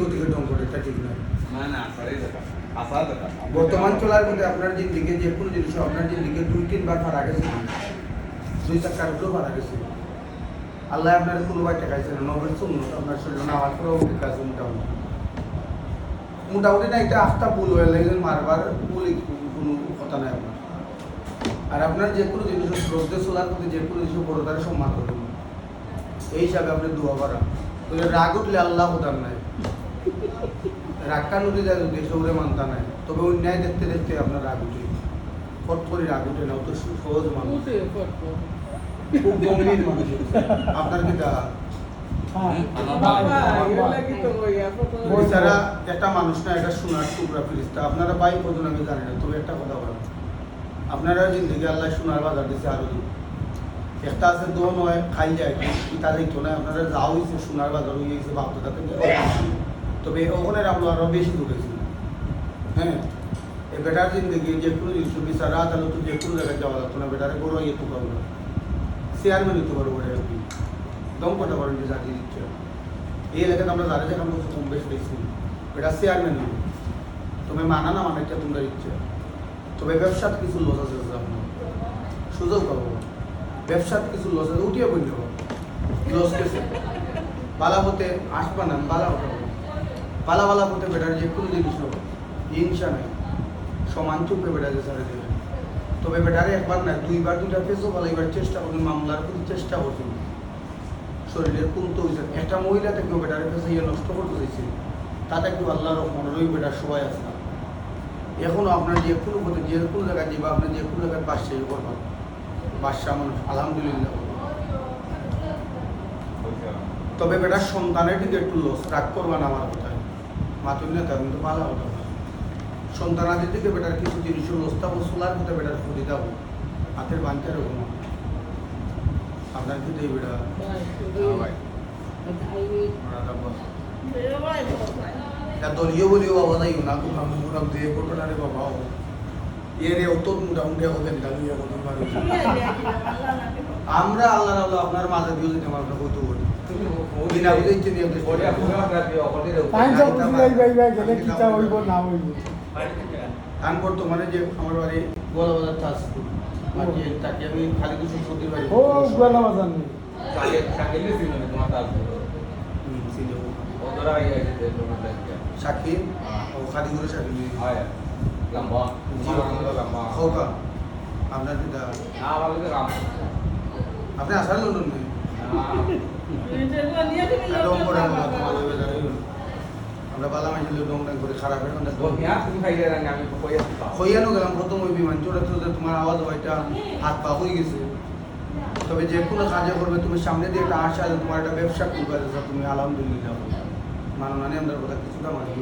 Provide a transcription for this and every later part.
গতিকে এটা ঠিক নয় বর্তমান চলার মধ্যে আপনার জিন্দিকে যে কোনো জিনিস আপনার জিন্দিকে দুই তিনবার ফারা গেছে। দুই চাকার উপরেও ফারা গেছে। আল্লাহ আপনার কোনো বাই টাকাইছে না নবেল শুনুন আপনার শরীর নামাজ আছে মোটামুটি। মোটামুটি না এটা আস্থা ভুল হয়ে লাগে মারবার ভুল কোনো কথা নাই আপনার। আর আপনার যে কোনো জিনিস শ্রদ্ধে চলার প্রতি যে কোনো জিনিস বড়তার সম্মান করবেন। এই হিসাবে আপনি দোয়া করা রাগ উঠলে আল্লাহ হতার নাই। রাগটা নদী যায় যদি সৌরে মানতা নাই। তবে অন্যায় দেখতে দেখতে আপনার রাগ উঠে ফট করে রাগ উঠে না অত সহজ মানুষ। খুব গম্ভীর মানুষ। আপনার কি এছাড়া একটা মানুষ না এটা শোনার টুকরা ফিরিস্তা আপনারা বাই কজন আমি জানি না তবে একটা কথা বলেন। আপনারা জিন্দগি আল্লাহ শোনার বাজার দিচ্ছে আরও দিন একটা আছে দো নয়, খাই যায় ইটা দেখতো না? আপনারা যাও হয়েছে সোনার বাজার হয়ে গেছে, বাপদাদা থেকে তবে ওখানে আমরা আরও বেশি ঢুকেছি হ্যাঁ? এই বেটার জিন্দগি, যে কোনো জিনিস বিচার আদালত যে কোনো জায়গায় যাওয়া লাগতো না, বেটারে বড় ইয়ে তো পাবো না। চেয়ারম্যান হতে পারব এটা আপনি দম করতে পারেন যে জাতি দিচ্ছে এই এলাকাতে আমরা যারা যেখানে বসে কম বেশি দেখছি। এটা চেয়ারম্যান হবে তুমি মানা না মানে এটা তোমরা ইচ্ছে তবে ব্যবসাত কিছু লস আছে আপনার সুযোগ পাবো। ব্যবসাত কিছু লস আছে উঠিয়ে বলতে লস গেছে পালা হতে আসবা না, বালা হতে বালা বালা হতে বেটার যে কোনো জিনিস হবে। হিংসা নাই। সমান চুপে বেটা যে সারে দেবে তবে বেটারে একবার না, দুইবার দুইটা পেসও পালাইবার চেষ্টা করবেন মামলার প্রতি চেষ্টা করবেন শরীরের কুন্ত হয়েছে একটা মহিলা থেকে বেটারে ফেসে ইয়ে নষ্ট করতে চাইছে। তাতে একটু আল্লাহর মনোরই বেটার সবাই আছে। এখনও আপনার যে কোনো যে কোনো জায়গায় যাবা আপনার যে কোনো জায়গায় বাদশাহী করবেন বাদশাহ মানুষ আলহামদুলিল্লাহ। তবে বেটার সন্তানের দিকে একটু লস রাগ করবা না আমার কথায়। মাতুল নেতা কিন্তু ভালো হতো সন্তানাদের দিকে বেটার কিছু জিনিস লস থাকব সোলার মধ্যে বেটার ফুটি যাব হাতের বাঞ্চার এরকম আপনার কিন্তু এই বেটা? দলীয় বলিও বাবা তাই না আমি মোটাম দিয়ে ঘটনা রে বাবা। এ রে অত মোটামুটি হবেন দাবি এখন আমরা আল্লাহ আল্লাহ আপনার মাঝে দিয়ে দিতে আমরা হইতে বলি মানে যে আমার বাড়ি গোলা চাষ তাকে আমি খালি কিছু সত্যি বাড়ি ও সাক্ষী ও খালি করে সাক্ষী নিয়ে হোকা আপনার পিতা? আপনি আসার লন্ডন হয়ে দাঁড়াই আমরা বালা মাইছিল ডং ডং করে খারাপ হইয়ানো গেলাম প্রথম ওই বিমান চড়ে তোমার আওয়াজ হয়টা হাত পা হয়ে গেছে। তবে যে কোনো কাজে করবে তুমি সামনে দিয়ে একটা আশা তোমার একটা ব্যবসা করবে আছে, তুমি আলহামদুলিল্লাহ। মানো না আমাদের কথা কিছুটা মানি।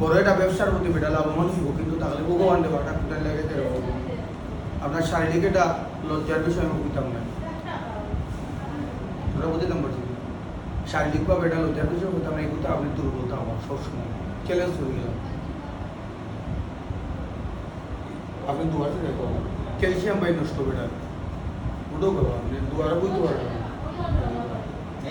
বড় একটা ব্যবসার প্রতি বেটা লাভবান হইব, কিন্তু তাহলে ভগবান দেবো একটা কোথায় লেগে আপনার শারীরিক এটা লজ্জার বিষয় আমি বুঝতাম না। ওরা বুঝতাম পারছি শারীরিকভাবে এটা লজ্জার বিষয় হতাম না এগুলো আপনি দুর্বলতা আমার সবসময়। চ্যালেঞ্জ হয়ে গেলাম। আপনি দুয়ারে দেখো ক্যালসিয়াম বাই নষ্ট বেটা। উঠো করো আপনি দুয়ারে বুঝতে পারবেন যে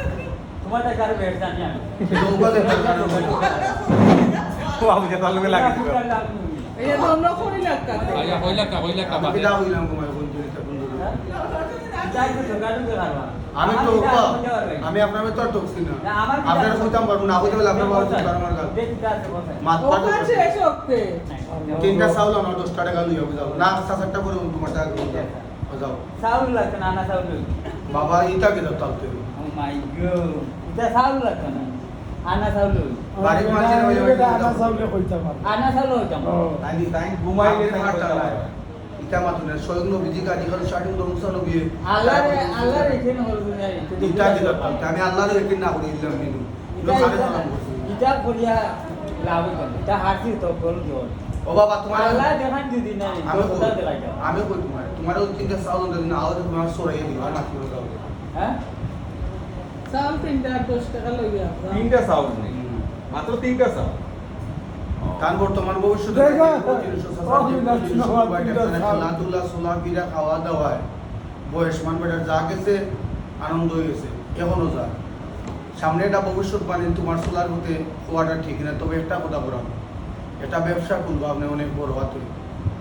আমি তো আপনার তো আর না আপনার কইতাম পারব না কইতে পারলে আপনার বাবা তিনটা চাউল আমার দশটা টাকা লইয়া যাও না সাত আটটা করে তোমার টাকা যাও সাউল লাগছে না আনা সাউল বাবা ইটা কে দাও তালতে ও মাই গড এটা সাউল লাগছে না। আনা চাউলে। আনা সাউল হইতাম। তাই তাই ঘুমাইলে ইটা মাতুন স্বয়ং নবীজি কাজী হল শাহিন দমসা নবী আল্লাহ আল্লাহ রে কেন হল ইটা কে আমি। না করে নিনু লাভ হাসি তো বল ও বাবা তোমার আল্লাহ দেখান দিদি না আমি কথা দেখাই আমি কই তোমার তোমার। ওই তিনটা সাউন্ড দিন আওয়াজ তোমার সরাইয়ে দিবা না কি হ্যাঁ? চাল তিনটা দশ টাকা লইয়া তিনটা চাউল নেই। মাত্র তিনটা চাউল কারণ বর্তমান ভবিষ্যতে দেখা। জিনিস আছে, ও, যে বিনা জিনিস খাওয়া, বাইরে বিনা আছে, খাওয়া। খেলাধুলা, সোলা, খাওয়া দাওয়ায় বয়স মান বেটার যা গেছে আনন্দ হয়ে গেছে এখনও যা। সামনে এটা ভবিষ্যৎ মানে তোমার সোলার মধ্যে হওয়াটা ঠিক না তবে একটা কথা বললাম। এটা ব্যবসা খুলবো আপনি অনেক বড় হাতে।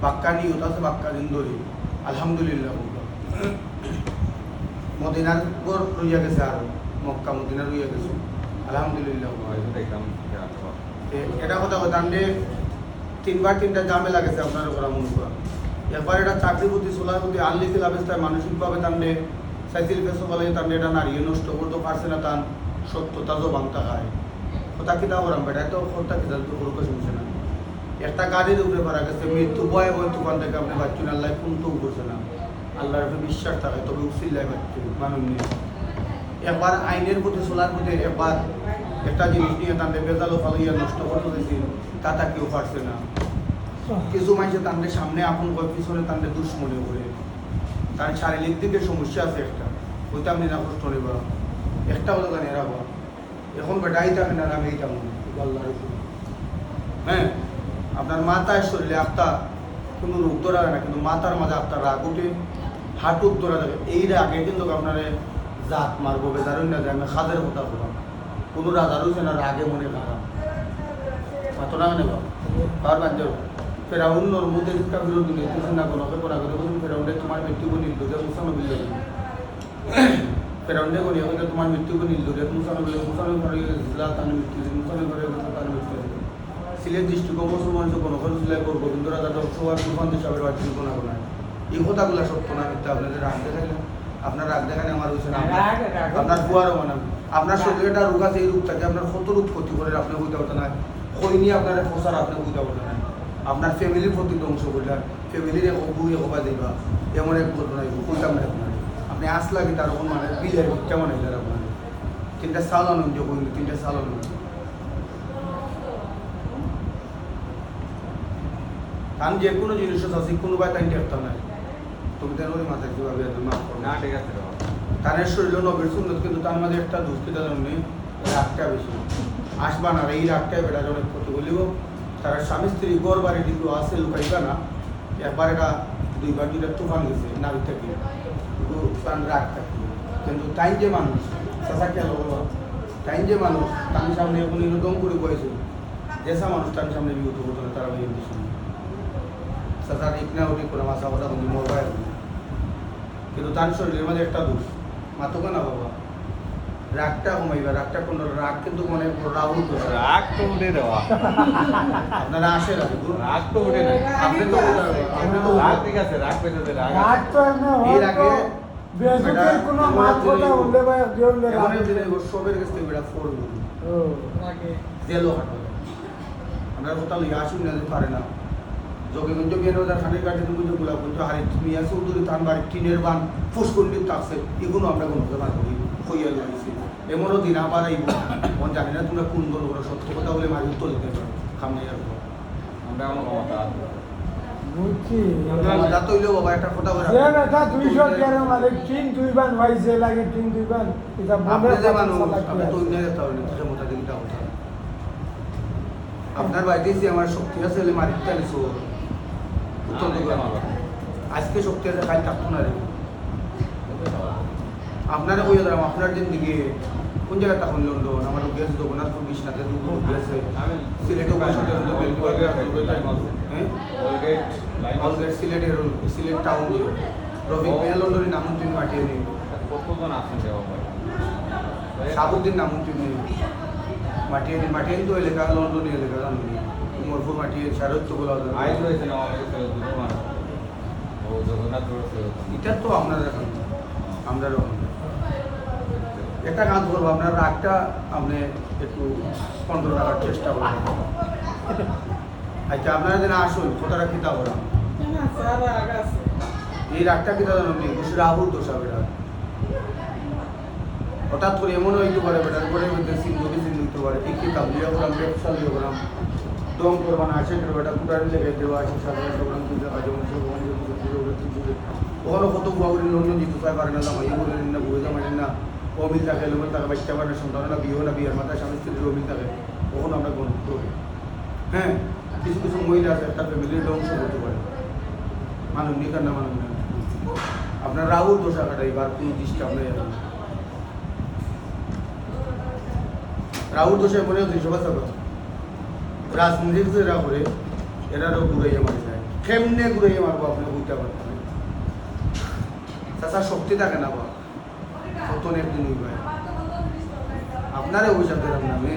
বাক্কা নিয়ে ওটা আছে বাক্কা দিন ধরে। আলহামদুলিল্লাহ বলব। মদিনার পর রইয়া গেছে আর। মক্কা মদিনা রইয়া গেছে। আলহামদুলিল্লাহ। এটা কথা কথা আমি তিনবার তিনটা জামে গেছে আপনার করা মনে করা একবার এটা চাকরি প্রতি সোলার প্রতি আনলিখিত অবস্থায় মানসিকভাবে তান্ডে সাইকেল পেছো বলে তান্ডে এটা নারিয়ে নষ্ট করতে পারছে না তান সত্যতা জো জবান তাকায় কথা কিতা করাম বেটা তো কথা কিতা তো কোনো কিছু শুনছে না। একটা গাড়ির উপরে করা গেছে মৃত্যু বয়ে বয়ে তুফান থেকে আপনি বাচ্চুন আল্লাহ কোনটো করছে না। আল্লাহর বিশ্বাস থাকে তবে উচিল্লায় বাচ্চু মানুষ নিয়ে। একবার আইনের প্রতি সোলার প্রতি একবার একটা জিনিস নিয়ে তাদের বেজালো ফালাইয়া নষ্ট করতে দিয়েছি তা কেউ পারছে না। কিছু মানুষের তাদের সামনে আপন করে পিছনে তাদের দুশ্মনী করে। তার শারীরিক দিকে সমস্যা আছে একটা, ওইটা আপনি না কষ্ট নেবা। একটা হলো গান এরা হওয়া এখন বেটাই থাকে না আমি এইটা মনে হ্যাঁ? আপনার মাথায় শরীরে আপনার কোনো রোগ ধরা না, কিন্তু মাথার মাঝে আপনার রাগ উঠে হাঁটুক ধরা যাবে। এই রাগে কিন্তু আপনার জাত মারবো বেজারই না যায় আমি খাদের কথা বললাম কোনো রাজার হয়েছে না, রাগে মনে খারাপ। মাত্র না নেব পার বাধ্য ফেরাউন্নর মধ্যে শিক্ষা বিরোধী নেই, কিছু না কোনো করা করে বলুন ফেরাউন্ডে তোমার মৃত্যুকে নিল যে মুসানো বিল ফেরাউন্ডে করি এখন তোমার মৃত্যুকে নিল যে মুসানো বিল মুসানো ঘরে জিলা তার মৃত্যু মুসানো ঘরে তার মৃত্যু সিলেট ডিস্ট্রিক্ট মুসলমান যে কোনো খরচ লাই করব গোবিন্দ রাজা সবার তুফান হিসাবে বাড়ছি কোনো না এই কথাগুলো সত্য না মিথ্যা আপনাদের রাগ দেখাইলে আপনার রাগ দেখানে আমার হয়েছে না। আপনার ফুয়ারও মানে। আপনার শরীরে একটা রোগ আছে এই রোগটাকে আপনার কত রোগ ক্ষতি করে আপনি বুঝতে পারতেন না? নিয়ে আপনার প্রসার আপনি বুঝতে পারতেন না। আপনার ফ্যামিলির প্রতি ধ্বংস করলেন ফ্যামিলির বুড়ি হবা দিবা। এমন এক ঘটনা কইতাম না আপনার আপনি আসলা কি তার ওখান মানে বিলের কেমন এলেন আপনার? তিনটা সাল আনন্দ কইল তিনটা সাল আনন্দ। কারণ যে কোনো জিনিস আছে কোনো বাই তাই দেখতাম না তুমি মাথায় কীভাবে মাফ করো না ঠিক আছে তানের শরীর নবের সুন্দর কিন্তু তার মাঝে একটা রাগটা বেশি। আসবা না এই রাগটাই বেটা অনেক ক্ষতি বলিব তারা স্বামী স্ত্রী বাড়ি কিন্তু আছে লুকাইবা না। একবার এটা দুইবার দুইটা তুফান গেছে নারী থেকে। কিন্তু তার রাগ থাকে কিন্তু তাই যে মানুষ খেয়াল তাই যে মানুষ তার সামনে এখন এরকম করে বয়েছিল যেসা মানুষ তার সামনে বিগত হতো না তারা কথা মরবাই কিন্তু তার শরীরের মাঝে একটা দোষ। মাতকা না বাবা? রাগটা কমাইবা রাগটা কোন রাগ কিন্তু মনে রাহুল দোষ। রাগ তো উঠে দেওয়া। আপনারা আসে রাগ রাগ তো উঠে নাই আপনি তো আপনি তো রাগ ঠিক আছে রাগ পেতে রাগ রাগ তো এমনি এর আগে বেজুকের কোনো মাত কথা উল্লে বা দিওলে এমন দিনে সবের কাছ বেড়া ফোর ও। আগে। জেলও হাঁটো আমরা কোথাও আসুন না পারে না। যোগীগঞ্জ বিয়ের বাজার খানের কাছে তুমি যে গোলাপগঞ্জ হারি মিয়া চৌধুরী তান বাড়ি টিনের বান ফুসকুন্ডির থাকছে এগুলো আমরা কোনো কথা করি হইয়া লইছি এমনও দিন আবার এই মন জানি না তোমরা কোন করে সত্য কথা বলে মাঝে তো লিখতে পারো খামনে আর আমরা ক্ষমতা আপনার বাড়িতে আমার শক্তি আছে মারিতে আনিস উত্তর না, দিকে এটা আমার কথা। আজকে শক্তি আছে খাই থাকতো না রে। আপনারা কই দাঁড়াম আপনার দিন দিকে কোন জায়গায় তখন লন্ডন? আমার গেছে জগন্নাথপুর বিশ্বনাথে দুপুর গেছে। আমি সিলেটে বসে হ্যাঁ? অলগেট সিলেটের সিলেট টাউন রবি মেয়া লন্ডনের নামন্ত্রণ পাঠিয়ে নিই কতজন আছেন সাবুদ্দিন নামন্ত্রণ নেই মাটিয়ে নিই মাটিয়ে তো এলাকা লন্ডনের এলাকা জানি। উমরপুর মাটিয়ে সারত্য বলা আইজ রয়েছে না আমাদের কাছে দুটো ও জগন্নাথ রয়েছে এটা তো আপনারা এখন আমরা একটা কাজ করব আপনার রাগটা আপনি একটু কন্ট্রোল রাখার চেষ্টা করবেন। আচ্ছা আপনারা যেন আসুন কথাটা কিতা করা কেন সারা আগ আছে এই রাগটা কিতা জানো নি বসে রাহুল দোষা বেটা হঠাৎ করে এমন হইতে পারে বেটার পরে মধ্যে সিন্ধুকে সিন্ধু হইতে পারে। ঠিক কি কাবলিয়া করাম ব্যবসা লিয়ে করাম দম করবা না আছে বেটা কুটারি লেগে দেওয়া আছে, সাধারণ সবরণ তুই দেখা যেমন সব ভগবান যে পুজো পুজো ওটা তুই পুজো ওখানে কত গুয়াগুলি লন্ডন দিতে চায় পারে না জামাই বলে না বুঝে জামাই না অমিল থাকে লোমেল থাকে, বাচ্চা পারে সন্তান না বিয়ে না, বিয়ের মাথায় স্বামী স্ত্রীর অমিল থাকে, ওখানে আমরা গণিত করি। হ্যাঁ কিছু কিছু মহিলা আছে, একটা ফ্যামিলির ধ্বংস করতে পারে। মানুষ নিক আর না মানুষ আপনার রাহুল দোষা কাটাই বা কোনো নেই এখন? রাহুল দোষে মনে হচ্ছে সবাই রাজনীতির যে এরা করে এরারও ঘুরাইয়ে মারি যায়। কেমনে ঘুরাইয়ে মারবো আপনি বুঝতে পারতেন তাছাড়া শক্তি থাকে না বা কতন একদিন হইবে আপনারে অভিশাপ দিলাম না আমি।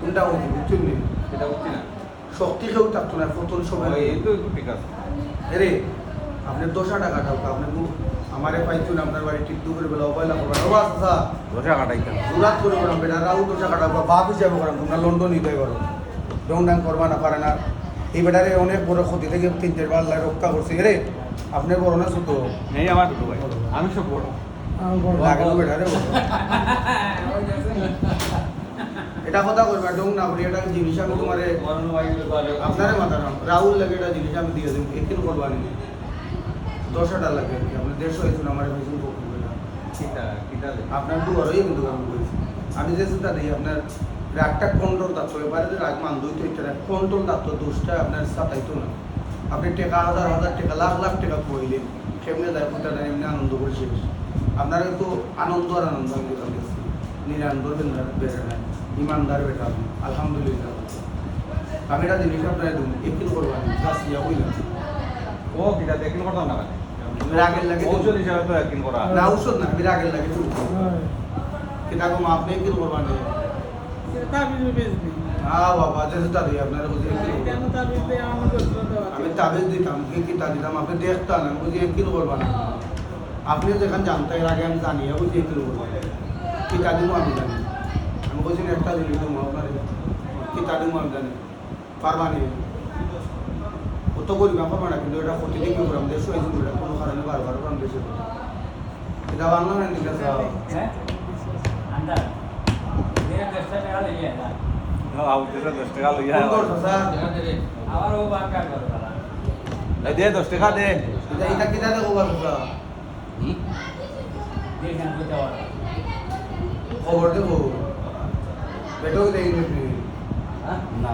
কোনটা হয়েছে বুঝছেন এটা বুঝছি না। শক্তি কেউ থাকতো না কতন সবাই। ঠিক আছে। রে আপনি দশা টাকা টাকা আপনি আমারে পাইছুন আপনার বাড়ি টিপ করে বেলা অবহেলা করবেন। ও আচ্ছা দশা কাটাইতাম জুরাত করে বেটা রাউ দশা কাটা বাপ হিসাবে করাম তোমরা লন্ডন নিতে করো ডং ডাং করবা না পারে না। এই বেটারে অনেক বড় ক্ষতি থেকে তিন চারবার আল্লাহ রক্ষা করছে। রে আপনার বড় না ছোট? নেই আমার ছোট ভাই। আমি সব বড়। এটা কথা করবে ডং না করি এটা জিনিস আমি তোমারে আপনারে মাথা রাহুল লাগে এটা জিনিস আমি দিয়ে দেবো একদিন করবা নি দশটা লাগে আর কি আপনার দেড়শো হয়েছিল আমার হয়েছিল আপনার দুয়ারই কিন্তু আমি বলছি আমি যে চিন্তা দিই আপনার রাগটা কন্ট্রোল থাকতো এবারে যে রাগ মান দুই তো এটা কন্ট্রোল থাকতো দোষটা আপনার সাতাইতো না। আপনি টাকা হাজার হাজার টাকা লাখ লাখ টাকা পড়লেন কেমনে কোনটা দেয় এমনি আনন্দ করে শেষ আপনার তো আনন্দ আর আনন্দ আমি নিরানন্দ বেড়ে নেয় ইমানদার বেটা আপনি আলহামদুলিল্লাহ। আমি এটা জিনিস আপনার দিন একদিন করবেন ক্লাস ইয়া বুঝলেন ও কিতা দেখিন করতাম না রাগের লাগে ঔষধ হিসাবে তো একদিন করা। না ঔষধ না আমি রাগের লাগে কিন্তু কিনা কম আপনি একদিন করবেন তাবিজ বেচবি হ্যাঁ বাবা যেটা দিই আপনার বুঝি কেন তাবিজ দিয়ে আমার আমি তাবিজ দিতাম কি কি তা দিতাম আপনি দেখতাম আমি বুঝি একদিন করবেন আপনি যেখানে জানতেন এর আগে আমি জানি বুঝি একদিন করবেন কি তা দিব আমি জানি। আমি না একটা দেবো আপনার। কি তা দিব আমি জানি। পারবানি ও তো করি ব্যাপার না কিন্তু এটা প্রতিদিন করলাম দেশ হয়েছিল এটা কোনো কারণে বারবার করাম দেশে। এটা বাংলা না ঠিক আছে আউটে দশ টাকা লইয়া কোন করছ স্যার এই দে দশ টাকা দে এটা এটা কিটা দেখো বাবা খবর দেবো বেটাও দেখি না